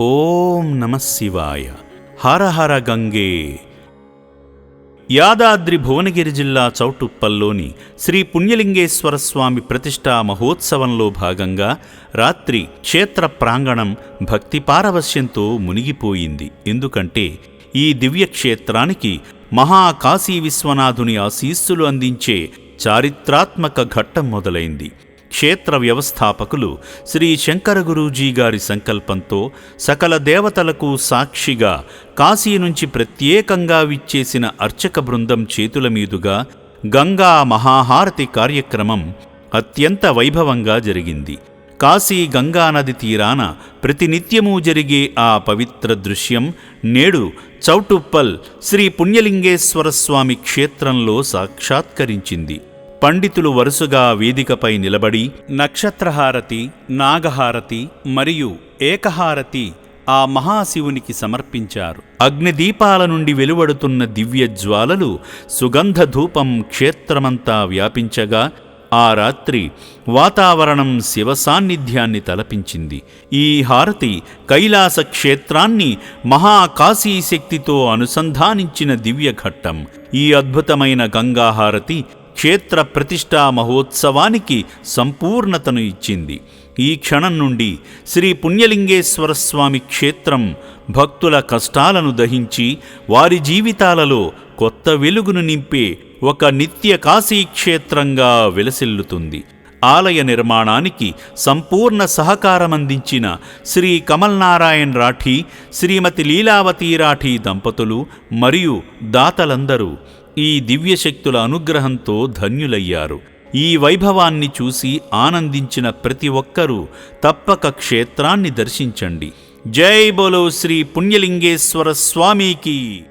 ఓం నమ శివాయ. హర హర గంగే. యాదాద్రి భువనగిరి జిల్లా చౌటుప్పల్లోని శ్రీ పుణ్యలింగేశ్వర స్వామి ప్రతిష్టా మహోత్సవంలో భాగంగా రాత్రి క్షేత్ర ప్రాంగణం భక్తి పారవశ్యంతో మునిగిపోయింది. ఎందుకంటే ఈ దివ్యక్షేత్రానికి మహాకాశీ విశ్వనాథుని ఆశీస్సులు అందించే చారిత్రాత్మక ఘట్టం మొదలైంది. క్షేత్ర వ్యవస్థాపకులు శ్రీ శంకరగురూజీ గారి సంకల్పంతో సకల దేవతలకు సాక్షిగా కాశీ నుంచి ప్రత్యేకంగా విచ్చేసిన అర్చక బృందం చేతుల మీదుగా గంగా మహాహారతి కార్యక్రమం అత్యంత వైభవంగా జరిగింది. కాశీ గంగానది తీరాన ప్రతినిత్యము జరిగే ఆ పవిత్ర దృశ్యం నేడు చౌటుప్పల్ శ్రీ పుణ్యలింగేశ్వర స్వామి క్షేత్రంలో సాక్షాత్కరించింది. పండితులు వరుసగా వేదికపై నిలబడి నక్షత్రహారతి నాగహారతి మరియు ఏకహారతి ఆ మహాశివునికి సమర్పించారు. అగ్నిదీపాల నుండి వెలువడుతున్న దివ్య జ్వాలలు సుగంధ ధూపం క్షేత్రమంతా వ్యాపించగా ఆ రాత్రి వాతావరణం శివ సాన్నిధ్యాన్ని తలపించింది. ఈ హారతి కైలాస క్షేత్రాన్ని మహాకాశీ శక్తితో అనుసంధానించిన దివ్య ఘట్టం ఈ అద్భుతమైన గంగాహారతి క్షేత్ర ప్రతిష్టా మహోత్సవానికి సంపూర్ణతను ఇచ్చింది. ఈ క్షణం నుండి శ్రీ పుణ్యలింగేశ్వర స్వామి క్షేత్రం భక్తుల కష్టాలను దహించి వారి జీవితాలలో కొత్త వెలుగును నింపే ఒక నిత్య కాశీ క్షేత్రంగా విలసిల్లుతుంది. ఆలయ నిర్మాణానికి సంపూర్ణ సహకారమందించిన శ్రీ కమల్ నారాయణ్ రాఠీ శ్రీమతి లీలావతి రాఠీ దంపతులు మరియు దాతలందరూ ఈ దివ్యశక్తుల అనుగ్రహంతో ధన్యులయ్యారు. ఈ వైభవాన్ని చూసి ఆనందించిన ప్రతి ఒక్కరూ తప్పక క్షేత్రాన్ని దర్శించండి. జై బోలో శ్రీ పుణ్యలింగేశ్వర స్వామికి.